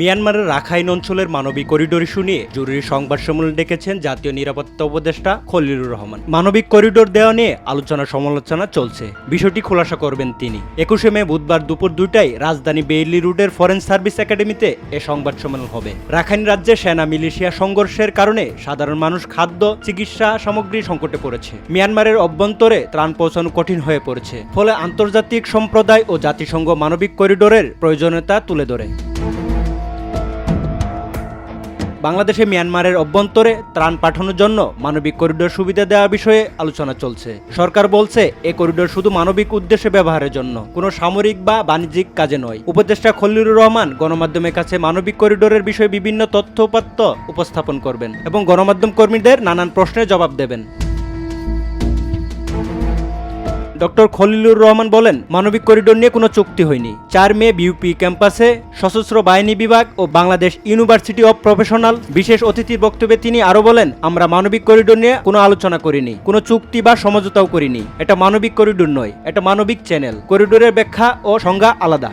মিয়ানমারের রাখাইন অঞ্চলের মানবিক করিডোর ইস্যু নিয়ে জরুরি সংবাদ সম্মেলন ডেকেছেন জাতীয় নিরাপত্তা উপদেষ্টা খলিলুর রহমান। মানবিক করিডোর দেওয়া নিয়ে আলোচনা সমালোচনা চলছে। বিষয়টি খোলাসা করবেন তিনি। একুশে মে বুধবার দুপুর দুইটায় রাজধানী বেইলি রুটের ফরেন সার্ভিস একাডেমিতে এ সংবাদ সম্মেলন হবে। রাখাইন রাজ্যে সেনা মিলিশিয়া সংঘর্ষের কারণে সাধারণ মানুষ খাদ্য, চিকিৎসা সামগ্রী সংকটে পড়েছে। মিয়ানমারের অভ্যন্তরে ত্রাণ পৌঁছানো কঠিন হয়ে পড়েছে। ফলে আন্তর্জাতিক সম্প্রদায় ও জাতিসংঘ মানবিক করিডোরের প্রয়োজনীয়তা তুলে ধরে। বাংলাদেশে মিয়ানমারের অভ্যন্তরে ত্রাণ পাঠানোর জন্য মানবিক করিডোর সুবিধা দেওয়া বিষয়ে আলোচনা চলছে। সরকার বলছে, এ করিডোর শুধু মানবিক উদ্দেশ্যে ব্যবহারের জন্য, কোনো সামরিক বা বাণিজ্যিক কাজে নয়। উপদেষ্টা খলিলুর রহমান গণমাধ্যমের কাছে মানবিক করিডোরের বিষয়ে বিভিন্ন তথ্য উপাত্ত উপস্থাপন করবেন এবং গণমাধ্যম কর্মীদের নানান প্রশ্নের জবাব দেবেন। ডক্টর খলিলুর রহমান বলেন, মানবিক করিডোর নিয়ে কোনো চুক্তি হয়নি। চার মে বিউপি ক্যাম্পাসে সশস্ত্র বাহিনী বিভাগ ও বাংলাদেশ ইউনিভার্সিটি অব প্রফেশনাল বিশেষ অতিথির বক্তব্যে তিনি আরও বলেন, আমরা মানবিক করিডোর নিয়ে কোনো আলোচনা করিনি, কোনো চুক্তি বা সমঝোতাও করিনি। এটা মানবিক করিডোর নয়, এটা মানবিক চ্যানেল। করিডোরের ব্যাখ্যা ও সংজ্ঞা আলাদা।